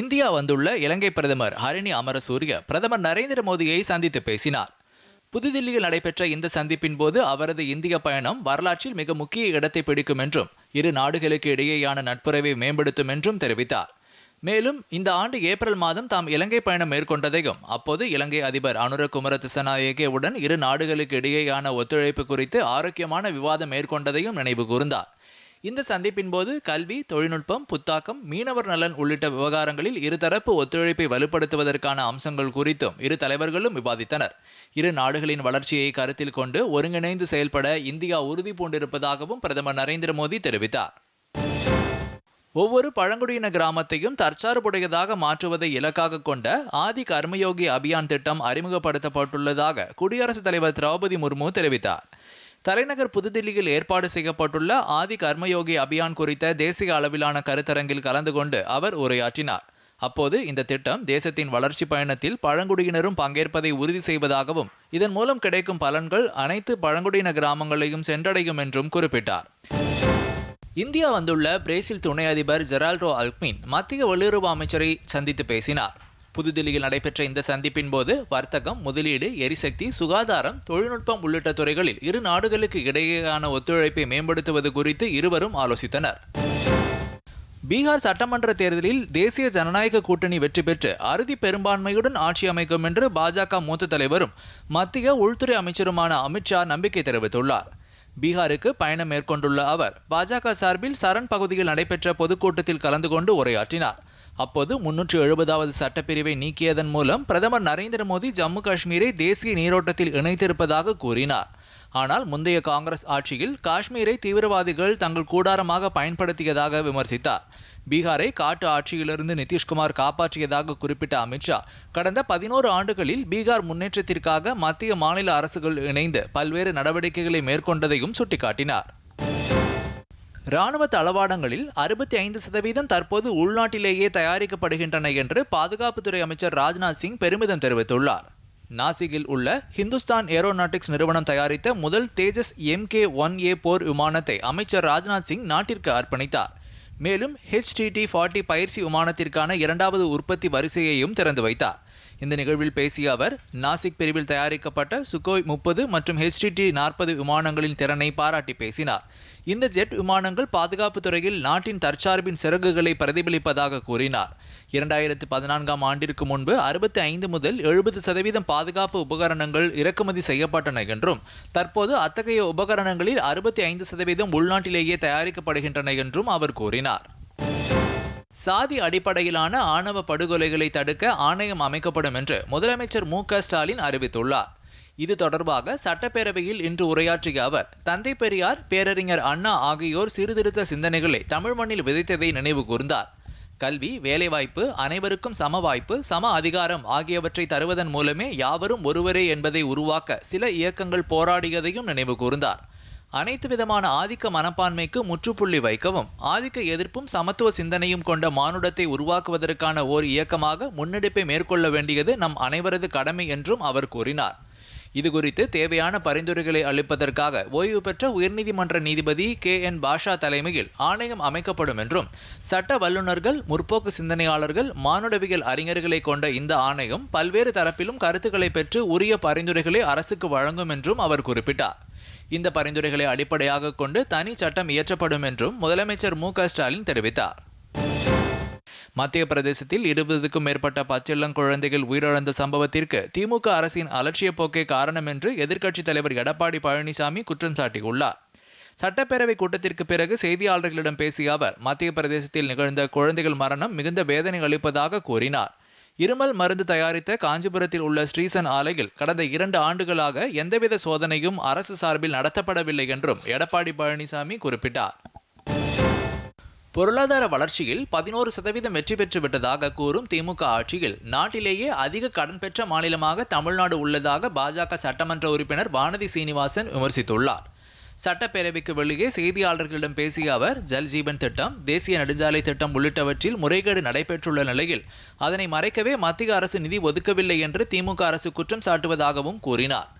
India வந்துள்ள இலங்கை பிரதமர் ஹரிணி அமரசூரிய பிரதமர் நரேந்திர மோடியை சந்தித்து பேசினார். புதுதில்லியில் நடைபெற்ற இந்த சந்திப்பின் போது அவரது இந்திய பயணம் வரலாற்றில் மிக முக்கிய இடத்தை பிடிக்கும் என்றும் இரு நாடுகளுக்கு இடையேயான நட்புறவை மேம்படுத்தும் என்றும் தெரிவித்தார். மேலும் இந்த ஆண்டு ஏப்ரல் மாதம் தாம் இலங்கை பயணம் மேற்கொண்டதையும் அப்போது இலங்கை அதிபர் அனுரகுமர திசநாயகேவுடன் இரு நாடுகளுக்கு இடையேயான ஒத்துழைப்பு குறித்து ஆரோக்கியமான விவாதம் மேற்கொண்டதையும் நினைவு கூர்ந்தார். இந்த சந்திப்பின் போது கல்வி தொழில்நுட்பம் புத்தாக்கம் மீனவர் நலன் உள்ளிட்ட விவகாரங்களில் இருதரப்பு ஒத்துழைப்பை வலுப்படுத்துவதற்கான அம்சங்கள் குறித்தும் இரு தலைவர்களும் விவாதித்தனர். இரு நாடுகளின் வளர்ச்சியை கருத்தில் கொண்டு ஒருங்கிணைந்து செயல்பட இந்தியா உறுதி பூண்டிருப்பதாகவும் பிரதமர் நரேந்திர மோடி தெரிவித்தார். ஒவ்வொரு பழங்குடியின கிராமத்தையும் தற்சார்புடையதாக மாற்றுவதை இலக்காக கொண்ட ஆதி கர்மயோகி அபியான் திட்டம் அறிமுகப்படுத்தப்பட்டுள்ளதாக குடியரசுத் தலைவர் திரௌபதி முர்மு தெரிவித்தார். தலைநகர் புதுதில்லியில் ஏற்பாடு செய்யப்பட்டுள்ள ஆதி கர்மயோகி அபியான் குறித்த தேசிய அளவிலான கருத்தரங்கில் கலந்து கொண்டு அவர் உரையாற்றினார். அப்போது இந்த திட்டம் தேசத்தின் வளர்ச்சி பயணத்தில் பழங்குடியினரும் பங்கேற்பதை உறுதி செய்வதாகவும் இதன் மூலம் கிடைக்கும் பலன்கள் அனைத்து பழங்குடியின கிராமங்களையும் சென்றடையும் என்றும் குறிப்பிட்டார். இந்தியா வந்துள்ள பிரேசில் துணை அதிபர் ஜெரால்டோ அல்க்மின் மத்திய வெளியுறவு அமைச்சரை சந்தித்து பேசினார். புதுதில்லியில் நடைபெற்ற இந்த சந்திப்பின் போது வர்த்தகம் முதலீடு எரிசக்தி சுகாதாரம் தொழில்நுட்பம் உள்ளிட்ட துறைகளில் இரு நாடுகளுக்கு இடையேயான ஒத்துழைப்பை மேம்படுத்துவது குறித்து இருவரும் ஆலோசித்தனர். பீகார் சட்டமன்ற தேர்தலில் தேசிய ஜனநாயக கூட்டணி வெற்றி பெற்று அறுதி பெரும்பான்மையுடன் ஆட்சி அமைக்கும் என்று பாஜக மூத்த தலைவரும் மத்திய உள்துறை அமைச்சருமான அமித்ஷா நம்பிக்கை தெரிவித்துள்ளார். பீகாருக்கு பயணம் மேற்கொண்டுள்ள அவர் பாஜக சார்பில் சரண் பகுதியில் நடைபெற்ற பொதுக்கூட்டத்தில் கலந்து கொண்டு உரையாற்றினார். அப்போது முன்னூற்று எழுபதாவது சட்டப்பிரிவை நீக்கியதன் மூலம் பிரதமர் நரேந்திர மோடி ஜம்மு காஷ்மீரை தேசிய நீரோட்டத்தில் இணைத்திருப்பதாக கூறினார். ஆனால் முந்தைய காங்கிரஸ் ஆட்சியில் காஷ்மீரை தீவிரவாதிகள் தங்கள் கூடாரமாக பயன்படுத்தியதாக விமர்சித்தார். பீகாரை காட்டு ஆட்சியிலிருந்து நிதிஷ்குமார் காப்பாற்றியதாக குறிப்பிட்ட அமித்ஷா கடந்த பதினோரு ஆண்டுகளில் பீகார் முன்னேற்றத்திற்காக மத்திய மாநில அரசுகள் இணைந்து பல்வேறு நடவடிக்கைகளை மேற்கொண்டதையும் சுட்டிக்காட்டினார். ராணுவ தளவாடங்களில் அறுபத்தி ஐந்து சதவீதம் தற்போது உள்நாட்டிலேயே தயாரிக்கப்படுகின்றன என்று பாதுகாப்புத்துறை அமைச்சர் ராஜ்நாத் சிங் பெருமிதம் தெரிவித்துள்ளார். நாசிகில் உள்ள ஹிந்துஸ்தான் ஏரோநாட்டிக்ஸ் நிறுவனம் தயாரித்த முதல் Tejas M K one A போர் விமானத்தை அமைச்சர் ராஜ்நாத் சிங் நாட்டிற்கு அர்ப்பணித்தார். மேலும் ஹெச்டிடி ஃபார்ட்டி பயிற்சி விமானத்திற்கான இரண்டாவது உற்பத்தி வரிசையையும் திறந்து வைத்தார். இந்த நிகழ்வில் பேசிய அவர் நாசிக் பிரிவில் தயாரிக்கப்பட்ட சுகோய் முப்பது மற்றும் ஹெச்டிடி நாற்பது விமானங்களின் திறனை பாராட்டி பேசினார். இந்த ஜெட் விமானங்கள் பாதுகாப்பு துறையில் நாட்டின் தற்சார்பின் சிறகுகளை பிரதிபலிப்பதாக கூறினார். இரண்டாயிரத்து பதினான்காம் ஆண்டிற்கு முன்பு அறுபத்தி ஐந்து முதல் எழுபது சதவீதம் பாதுகாப்பு உபகரணங்கள் இறக்குமதி செய்யப்பட்டன என்றும் தற்போது அத்தகைய உபகரணங்களில் அறுபத்தி ஐந்து சதவீதம் உள்நாட்டிலேயே தயாரிக்கப்படுகின்றன என்றும் அவர் கூறினார். சாதி அடிப்படையிலான ஆணவ படுகொலைகளை தடுக்க ஆணையம் அமைக்கப்படும் என்று முதலமைச்சர் மு ஸ்டாலின் அறிவித்துள்ளார். இது தொடர்பாக சட்டப்பேரவையில் இன்று உரையாற்றிய அவர் தந்தை பெரியார் பேரறிஞர் அண்ணா ஆகியோர் சீர்திருத்த சிந்தனைகளை தமிழ் மண்ணில் விதைத்ததை நினைவு கூர்ந்தார். கல்வி வேலைவாய்ப்பு அனைவருக்கும் சம வாய்ப்பு சம அதிகாரம் ஆகியவற்றை தருவதன் மூலமே யாவரும் ஒருவரே என்பதை உருவாக்க சில இயக்கங்கள் போராடியதையும் நினைவு கூர்ந்தார். அனைத்து விதமான ஆதிக்க மனப்பான்மைக்கு முற்றுப்புள்ளி வைக்கவும். ஆதிக்க எதிர்ப்பும் சமத்துவ சிந்தனையும் கொண்ட மானுடத்தை உருவாக்குவதற்கான ஓர் இயக்கமாக முன்னெடுப்பை மேற்கொள்ள வேண்டியது நம் அனைவரது கடமை என்றும் அவர் கூறினார். இது குறித்து தேவையான பரிந்துரைகளை அளிப்பதற்காக ஓய்வு பெற்ற உயர்நீதிமன்ற நீதிபதி கே என் பாஷா தலைமையில் ஆணையம் அமைக்கப்படும் என்றும் சட்ட வல்லுநர்கள் முற்போக்கு சிந்தனையாளர்கள் மானுடவியல் அறிஞர்களை கொண்ட இந்த ஆணையம் பல்வேறு தரப்பிலும் கருத்துக்களை பெற்று உரிய பரிந்துரைகளை அரசுக்கு வழங்கும் என்றும் அவர் குறிப்பிட்டார். இந்த பரிந்துரைகளை அடிப்படையாக கொண்டு தனி சட்டம் இயற்றப்படும் என்றும் முதலமைச்சர் மு ஸ்டாலின் தெரிவித்தார். மத்திய பிரதேசத்தில் இருபதுக்கும் மேற்பட்ட பச்சிளங்குழந்தைகள் உயிரிழந்த சம்பவத்திற்கு திமுக அரசின் அலட்சிய போக்கே காரணம் என்று எதிர்க்கட்சித் தலைவர் எடப்பாடி பழனிசாமி குற்றம் சாட்டியுள்ளார். சட்டப்பேரவை கூட்டத்திற்கு பிறகு செய்தியாளர்களிடம் பேசிய அவர் மத்திய பிரதேசத்தில் நிகழ்ந்த குழந்தைகள் மரணம் மிகுந்த வேதனை அளிப்பதாக கூறினார். இருமல் மருந்து தயாரித்த காஞ்சிபுரத்தில் உள்ள ஸ்ரீசன் ஆலையில் கடந்த இரண்டு ஆண்டுகளாக எந்தவித சோதனையும் அரசு சார்பில் நடத்தப்படவில்லை என்றும் எடப்பாடி பழனிசாமி குறிப்பிட்டார். பொருளாதார வளர்ச்சியில் பதினோரு சதவீதம் வெற்றி பெற்று விட்டதாக கூறும் திமுக ஆட்சியில் நாட்டிலேயே அதிக கடன் பெற்ற மாநிலமாக தமிழ்நாடு உள்ளதாக பாஜக சட்டமன்ற உறுப்பினர் வானதி சீனிவாசன் விமர்சித்துள்ளார். சட்டப்பேரவைக்கு வெளியே செய்தியாளர்களிடம் பேசிய அவர் ஜல்ஜீவன் திட்டம் தேசிய நெடுஞ்சாலை திட்டம் உள்ளிட்டவற்றில் முறைகேடு நடைபெற்றுள்ள நிலையில் அதனை மறைக்கவே மத்திய அரசு நிதி ஒதுக்கவில்லை என்று திமுக அரசு குற்றம் சாட்டுவதாகவும் கூறினார்.